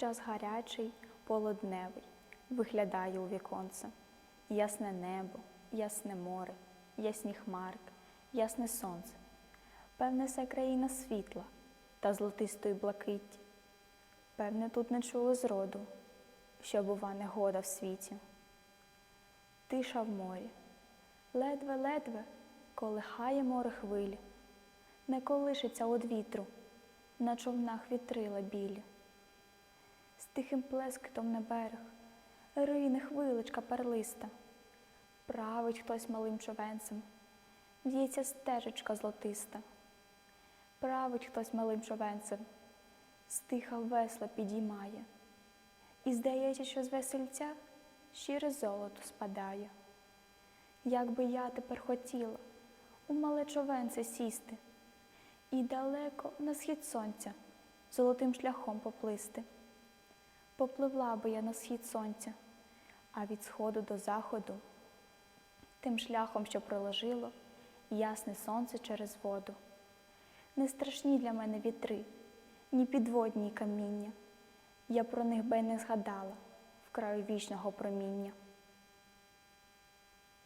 Час гарячий, полудневий, виглядає у віконце. Ясне небо, ясне море, ясні хмарки, ясне сонце. Певне, це країна світла та золотистої блакитті. Певне, тут не чули зроду, що бува негода в світі. Тиша в морі, ледве-ледве колихає море хвилі, не колишиться од вітру, на човнах вітрила білі. Тихим плескотом на берег. Рине хвиличка перлиста, править хтось малим човенцем, в'ється стежечка злотиста, править хтось малим човенцем, стиха весла підіймає, і здається, що з весельця щире золото спадає. Як би я тепер хотіла у мале човенце сісти і далеко на схід сонця золотим шляхом поплисти. Попливла би я на схід сонця, а від сходу до заходу, тим шляхом, що проложило ясне сонце через воду. Не страшні для мене вітри, ні підводні каміння. Я про них би не згадала в краю вічного проміння.